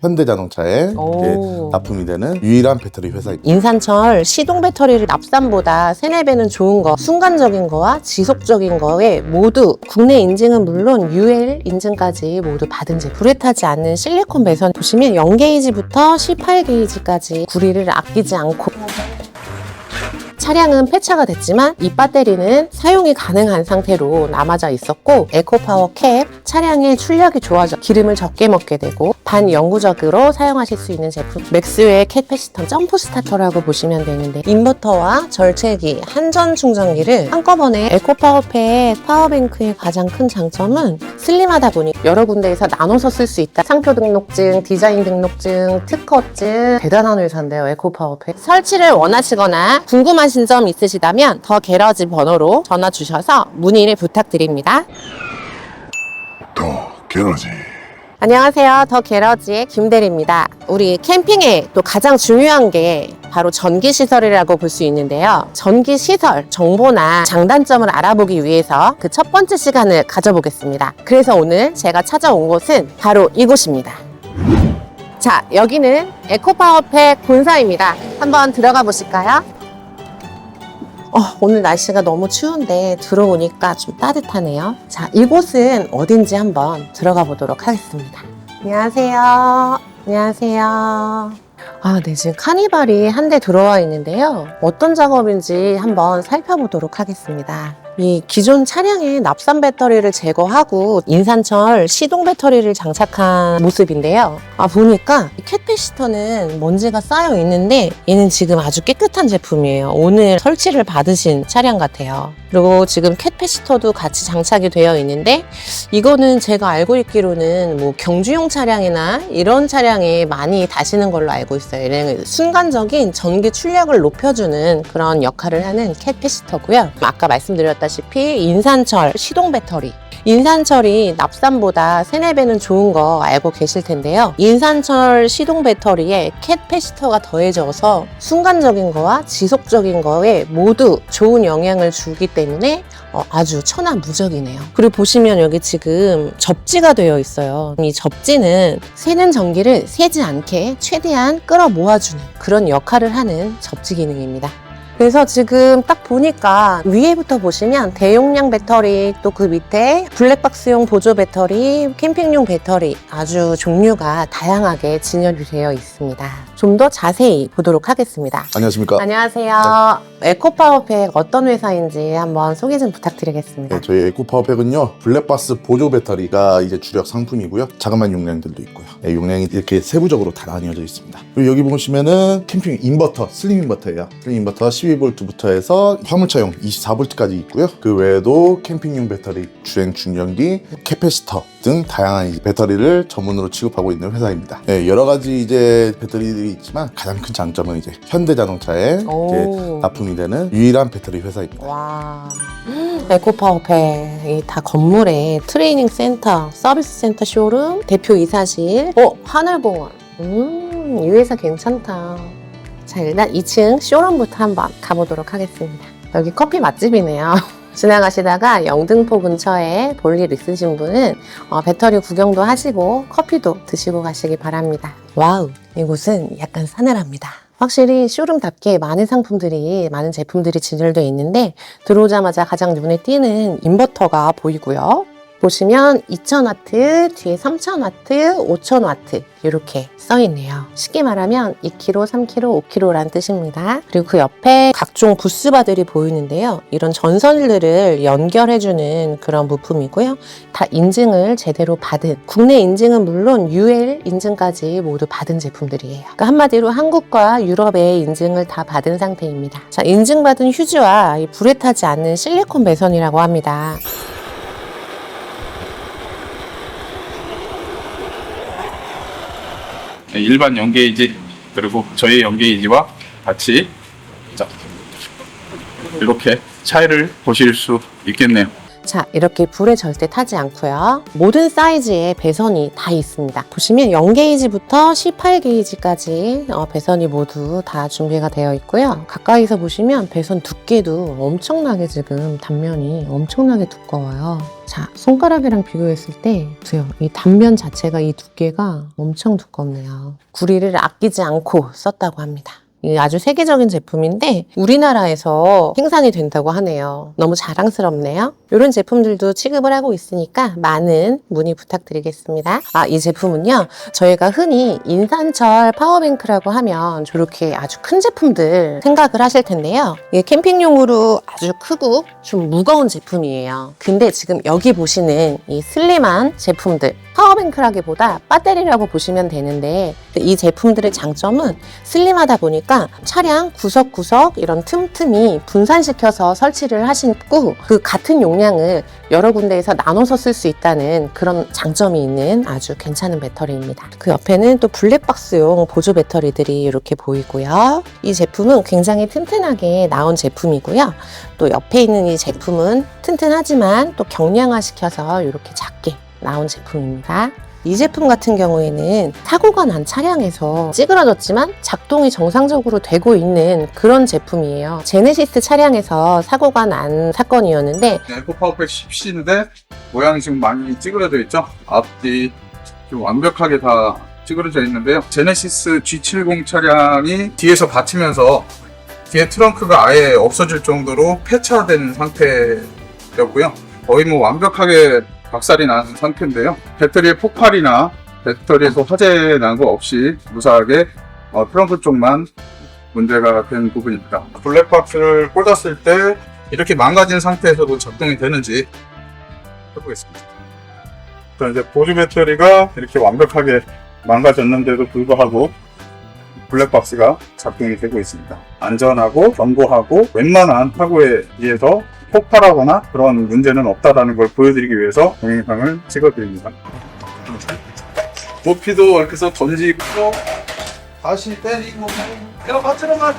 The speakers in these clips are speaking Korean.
현대자동차에 오. 이제 납품이 되는 유일한 배터리 회사입니다. 인산철 시동 배터리를 납산보다 세네 배는 좋은 거, 순간적인 거와 지속적인 거에 모두 국내 인증은 물론 UL 인증까지 모두 받은 제품. 불에 타지 않는 실리콘 배선 보시면 0게이지부터 18게이지까지 구리를 아끼지 않고 차량은 폐차가 됐지만 이 배터리는 사용이 가능한 상태로 남아져 있었고 에코파워 캡 차량의 출력이 좋아져 기름을 적게 먹게 되고 반영구적으로 사용하실 수 있는 제품. 맥스웰 캐패시턴 점프 스타터라고 보시면 되는데 인버터와 절체기 한전 충전기를 한꺼번에 에코파워팩 파워뱅크의 가장 큰 장점은 슬림하다 보니 여러 군데에서 나눠서 쓸 수 있다. 상표 등록증 디자인 등록증 특허증. 대단한 회사인데요 에코파워팩 설치를 원하시거나 궁금하신 점 있으시다면 더 게러지 번호로 전화 주셔서 문의를 부탁드립니다. 더 게러지 안녕하세요. 더 게러지의 김대리입니다. 우리 캠핑에 또 가장 중요한 게 바로 전기 시설이라고 볼 수 있는데요. 전기 시설 정보나 장단점을 알아보기 위해서 그 첫 번째 시간을 가져보겠습니다. 그래서 오늘 제가 찾아온 곳은 바로 이곳입니다. 자, 여기는 에코파워팩 본사입니다. 한번 들어가 보실까요? 어, 오늘 날씨가 너무 추운데 들어오니까 좀 따뜻하네요. 자, 이곳은 어딘지 한번 들어가 보도록 하겠습니다. 안녕하세요. 안녕하세요. 아, 네, 지금 카니발이 한 대 들어와 있는데요. 어떤 작업인지 한번 살펴보도록 하겠습니다. 이 기존 차량의 납산 배터리를 제거하고 인산철 시동 배터리를 장착한 모습인데요. 아, 보니까 이 캣패시터는 먼지가 쌓여 있는데 얘는 지금 아주 깨끗한 제품이에요. 오늘 설치를 받으신 차량 같아요. 그리고 지금 캣패시터도 같이 장착이 되어 있는데 이거는 제가 알고 있기로는 뭐 경주용 차량이나 이런 차량에 많이 다시는 걸로 알고 있어요. 얘는 순간적인 전기 출력을 높여주는 그런 역할을 하는 캣패시터고요. 아까 말씀드렸다 시피 인산철 시동 배터리 인산철이 납산보다 세네 배는 좋은 거 알고 계실 텐데요. 인산철 시동 배터리에 캣패시터가 더해져서 순간적인 거와 지속적인 거에 모두 좋은 영향을 주기 때문에 어, 아주 천하무적이네요. 그리고 보시면 여기 지금 접지가 되어 있어요. 이 접지는 새는 전기를 새지 않게 최대한 끌어 모아주는 그런 역할을 하는 접지 기능입니다. 그래서 지금 딱 보니까 위에부터 보시면 대용량 배터리 또 그 밑에 블랙박스용 보조 배터리, 캠핑용 배터리 아주 종류가 다양하게 진열이 되어 있습니다. 좀 더 자세히 보도록 하겠습니다. 안녕하십니까? 안녕하세요. 에코파워팩 어떤 회사인지 한번 소개 좀 부탁드리겠습니다. 네, 저희 에코파워팩은요 블랙박스 보조 배터리가 이제 주력 상품이고요 자그마한 용량들도 있고요 네, 용량이 이렇게 세부적으로 다 나뉘어져 있습니다 그리고 여기 보시면은 캠핑 인버터 슬림 인버터예요 슬림 인버터 12V부터 해서 화물차용 24V까지 있고요 그 외에도 캠핑용 배터리 주행 충전기 캐패시터 등 다양한 배터리를 전문으로 취급하고 있는 회사입니다 네, 여러 가지 이제 배터리들이 있지만 가장 큰 장점은 이제 현대자동차에 오. 이제 납품이 되는 유일한 배터리 회사입니다 와. 에코파워팩 이 다 건물에 트레이닝 센터, 서비스 센터 쇼룸, 대표 이사실, 어 하늘공원. 음, 이 회사 괜찮다. 자 일단 2층 쇼룸부터 한번 가보도록 하겠습니다. 여기 커피 맛집이네요. 지나가시다가 영등포 근처에 볼일 있으신 분은 어, 배터리 구경도 하시고 커피도 드시고 가시기 바랍니다. 와우, 이곳은 약간 싸늘합니다. 확실히 쇼룸답게 많은 상품들이, 많은 제품들이 진열되어 있는데 들어오자마자 가장 눈에 띄는 인버터가 보이고요. 보시면 2000W, 뒤에 3000W, 5000W 이렇게 써 있네요. 쉽게 말하면 2kg, 3kg, 5kg란 뜻입니다. 그리고 그 옆에 각종 부스바들이 보이는데요. 이런 전선들을 연결해주는 그런 부품이고요. 다 인증을 제대로 받은 국내 인증은 물론 UL 인증까지 모두 받은 제품들이에요. 그러니까 한마디로 한국과 유럽의 인증을 다 받은 상태입니다. 자, 인증받은 휴지와 이 불에 타지 않는 실리콘 배선이라고 합니다. 일반 연게이지 그리고 저희 연게이지와 같이 자, 이렇게 차이를 보실 수 있겠네요. 자, 이렇게 불에 절대 타지 않고요. 모든 사이즈의 배선이 다 있습니다. 보시면 0게이지부터 18게이지까지 어, 배선이 모두 다 준비가 되어 있고요. 가까이서 보시면 배선 두께도 엄청나게 지금 단면이 엄청나게 두꺼워요. 자, 손가락이랑 비교했을 때 보세요. 이 단면 자체가 이 두께가 엄청 두껍네요. 구리를 아끼지 않고 썼다고 합니다. 이 아주 세계적인 제품인데 우리나라에서 생산이 된다고 하네요. 너무 자랑스럽네요. 이런 제품들도 취급을 하고 있으니까 많은 문의 부탁드리겠습니다. 아, 이 제품은요. 저희가 흔히 인산철 파워뱅크라고 하면 저렇게 아주 큰 제품들 생각을 하실 텐데요. 이게 캠핑용으로 아주 크고 좀 무거운 제품이에요. 근데 지금 여기 보시는 이 슬림한 제품들 파워뱅크라기보다 배터리라고 보시면 되는데 이 제품들의 장점은 슬림하다 보니까 차량 구석구석 이런 틈틈이 분산시켜서 설치를 하시고 그 같은 용량을 여러 군데에서 나눠서 쓸 수 있다는 그런 장점이 있는 아주 괜찮은 배터리입니다. 그 옆에는 또 블랙박스용 보조 배터리들이 이렇게 보이고요. 이 제품은 굉장히 튼튼하게 나온 제품이고요. 또 옆에 있는 이 제품은 튼튼하지만 또 경량화 시켜서 이렇게 작게 나온 제품입니다. 이 제품 같은 경우에는 사고가 난 차량에서 찌그러졌지만 작동이 정상적으로 되고 있는 그런 제품이에요. 제네시스 차량에서 사고가 난 사건이었는데 에코 파워팩 10C인데 모양이 지금 많이 찌그러져 있죠? 앞뒤 좀 완벽하게 다 찌그러져 있는데요. 제네시스 G70 차량이 뒤에서 받치면서 뒤에 트렁크가 아예 없어질 정도로 폐차된 상태였고요. 거의 뭐 완벽하게 박살이 난 상태인데요. 배터리의 폭발이나 배터리에서 화재 난 거 없이 무사하게 어, 트렁크 쪽만 문제가 된 부분입니다. 블랙박스를 꽂았을 때 이렇게 망가진 상태에서도 작동이 되는지 해보겠습니다. 자, 이제 보조 배터리가 이렇게 완벽하게 망가졌는데도 불구하고 블랙박스가 작동이 되고 있습니다. 안전하고 견고하고 웬만한 사고에 비해서 폭발하거나 그런 문제는 없다라는 걸 보여드리기 위해서 동영상을 찍어드립니다. 높이도 이렇게 해서 던지고 다시 때리고 내가 받치러 가죠.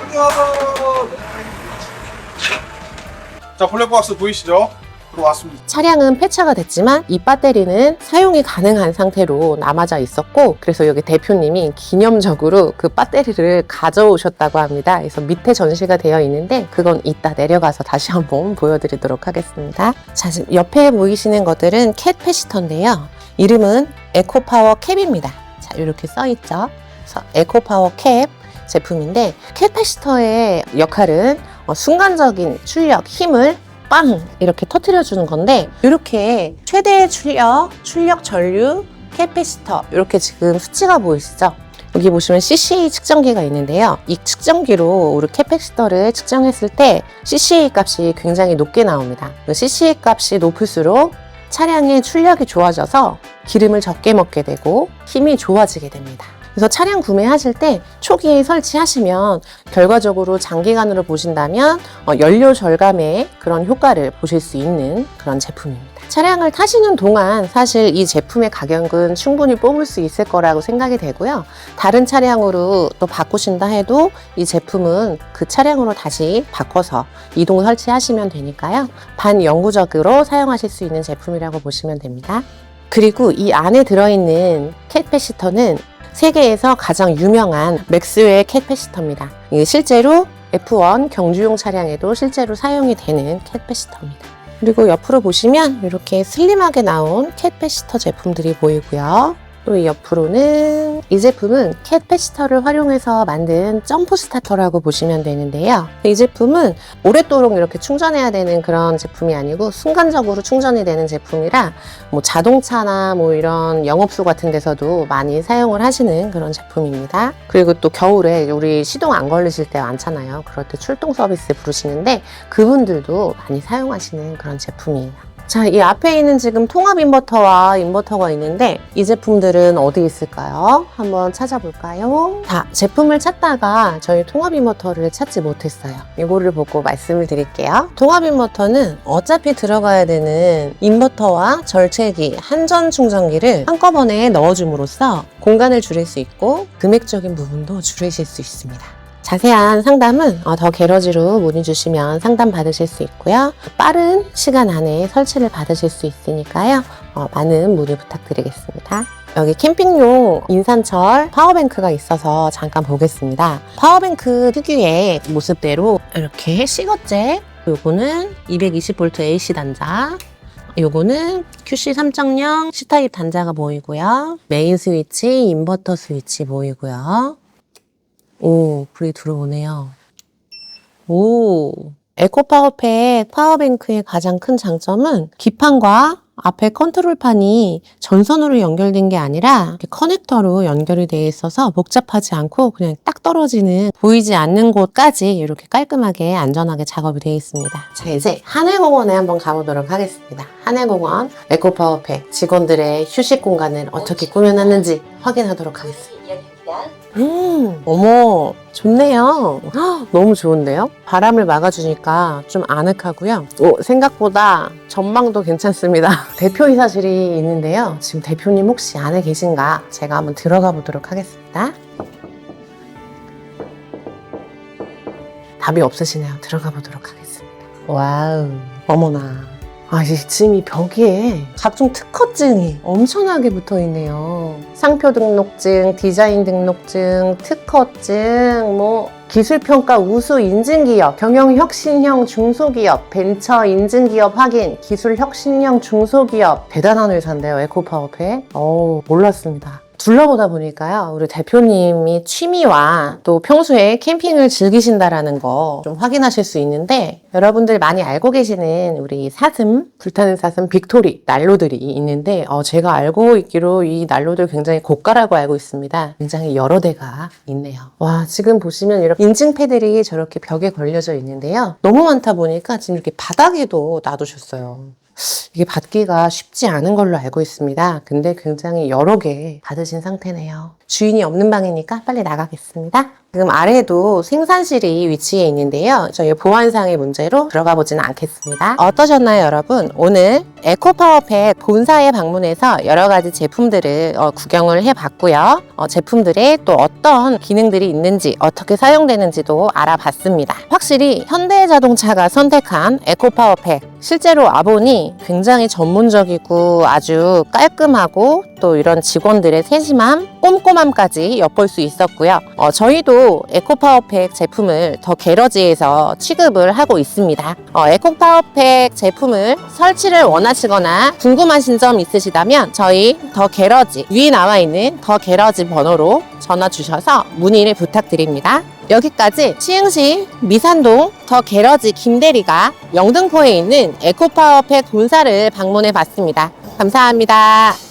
자 블랙박스 보이시죠? 들어왔습니다. 차량은 폐차가 됐지만 이 배터리는 사용이 가능한 상태로 남아져 있었고 그래서 여기 대표님이 기념적으로 그 배터리를 가져오셨다고 합니다. 그래서 밑에 전시가 되어 있는데 그건 이따 내려가서 다시 한번 보여드리도록 하겠습니다. 자, 지금 옆에 보이시는 것들은 캣패시터인데요. 이름은 에코파워 캡입니다. 자, 이렇게 써 있죠. 그래서 에코파워 캡 제품인데 캣패시터의 역할은 어, 순간적인 출력, 힘을 빵 이렇게 터트려 주는 건데 이렇게 최대 출력, 출력 전류, 캐패시터 이렇게 지금 수치가 보이시죠? 여기 보시면 CCA 측정기가 있는데요. 이 측정기로 우리 캐패시터를 측정했을 때 CCA 값이 굉장히 높게 나옵니다. 그 CCA 값이 높을수록 차량의 출력이 좋아져서 기름을 적게 먹게 되고 힘이 좋아지게 됩니다. 그래서 차량 구매하실 때 초기에 설치하시면 결과적으로 장기간으로 보신다면 어, 연료 절감의 그런 효과를 보실 수 있는 그런 제품입니다. 차량을 타시는 동안 사실 이 제품의 가격은 충분히 뽑을 수 있을 거라고 생각이 되고요. 다른 차량으로 또 바꾸신다 해도 이 제품은 그 차량으로 다시 바꿔서 이동 설치하시면 되니까요. 반영구적으로 사용하실 수 있는 제품이라고 보시면 됩니다. 그리고 이 안에 들어있는 캣패시터는 세계에서 가장 유명한 맥스웰 캣패시터입니다. 이게 실제로 F1 경주용 차량에도 실제로 사용이 되는 캣패시터입니다. 그리고 옆으로 보시면 이렇게 슬림하게 나온 캣패시터 제품들이 보이고요. 또 이 옆으로는 이 제품은 캣패시터를 활용해서 만든 점프 스타터라고 보시면 되는데요. 이 제품은 오랫도록 이렇게 충전해야 되는 그런 제품이 아니고 순간적으로 충전이 되는 제품이라 뭐 자동차나 뭐 이런 영업소 같은 데서도 많이 사용을 하시는 그런 제품입니다. 그리고 또 겨울에 우리 시동 안 걸리실 때 많잖아요. 그럴 때 출동 서비스 부르시는데 그분들도 많이 사용하시는 그런 제품이에요. 자, 이 앞에 있는 지금 통합 인버터와 인버터가 있는데 이 제품들은 어디 있을까요? 한번 찾아볼까요? 자, 제품을 찾다가 저희 통합 인버터를 찾지 못했어요. 이거를 보고 말씀을 드릴게요. 통합 인버터는 어차피 들어가야 되는 인버터와 절체기, 한전 충전기를 한꺼번에 넣어줌으로써 공간을 줄일 수 있고 금액적인 부분도 줄이실 수 있습니다. 자세한 상담은 어, 더 게러지로 문의 주시면 상담 받으실 수 있고요. 빠른 시간 안에 설치를 받으실 수 있으니까요. 어, 많은 문의 부탁드리겠습니다. 여기 캠핑용 인산철 파워뱅크가 있어서 잠깐 보겠습니다. 파워뱅크 특유의 모습대로 이렇게 시거잭 요거는 220V AC 단자 요거는 QC 3.0 C타입 단자가 보이고요. 메인 스위치, 인버터 스위치 보이고요. 오, 불이 들어오네요. 오, 에코파워팩 파워뱅크의 가장 큰 장점은 기판과 앞에 컨트롤판이 전선으로 연결된 게 아니라 커넥터로 연결이 되어 있어서 복잡하지 않고 그냥 딱 떨어지는 보이지 않는 곳까지 이렇게 깔끔하게 안전하게 작업이 되어 있습니다. 자 이제 한해공원에 한번 가보도록 하겠습니다. 한해공원 에코파워팩 직원들의 휴식 공간을 어떻게 꾸며놨는지 확인하도록 하겠습니다. 음, 어머, 좋네요. 헉, 너무 좋은데요? 바람을 막아주니까 좀 아늑하고요. 오, 생각보다 전망도 괜찮습니다. 대표이사실이 있는데요. 지금 대표님 혹시 안에 계신가? 제가 한번 들어가 보도록 하겠습니다. 답이 없으시네요. 들어가 보도록 하겠습니다. 와우, 어머나. 아, 이 지금 이 벽에 각종 특허증이 엄청나게 붙어 있네요. 상표 등록증, 디자인 등록증, 특허증, 뭐 기술평가 우수 인증기업, 경영혁신형 중소기업, 벤처 인증기업 확인, 기술혁신형 중소기업. 대단한 회사인데요, 에코파워팩. 어 몰랐습니다. 둘러보다 보니까요, 우리 대표님이 취미와 또 평소에 캠핑을 즐기신다라는 거 좀 확인하실 수 있는데, 여러분들 많이 알고 계시는 우리 사슴, 불타는 사슴 빅토리 난로들이 있는데, 어, 제가 알고 있기로 이 난로들 굉장히 고가라고 알고 있습니다. 굉장히 여러 대가 있네요. 와, 지금 보시면 이렇게 인증 패들이 저렇게 벽에 걸려져 있는데요. 너무 많다 보니까 지금 이렇게 바닥에도 놔두셨어요. 이게 받기가 쉽지 않은 걸로 알고 있습니다. 근데 굉장히 여러 개 받으신 상태네요. 주인이 없는 방이니까 빨리 나가겠습니다. 지금 아래에도 생산실이 위치해 있는데요. 저희 보안상의 문제로 들어가 보지는 않겠습니다. 어떠셨나요, 여러분? 오늘 에코파워팩 본사에 방문해서 여러 가지 제품들을 어, 구경을 해봤고요. 어, 제품들에 또 어떤 기능들이 있는지 어떻게 사용되는지도 알아봤습니다. 확실히 현대자동차가 선택한 에코파워팩 실제로 와보니 굉장히 전문적이고 아주 깔끔하고 또 이런 직원들의 세심함, 꼼꼼함까지 엿볼 수 있었고요. 어, 저희도 에코파워팩 제품을 더 게러지에서 취급을 하고 있습니다. 어, 에코파워팩 제품을 설치를 원하시거나 궁금하신 점 있으시다면 저희 더 게러지 위에 나와 있는 더 게러지 번호로 전화 주셔서 문의를 부탁드립니다. 여기까지 시흥시 미산동 더 게러지 김대리가 영등포에 있는 에코파워팩 본사를 방문해 봤습니다. 감사합니다.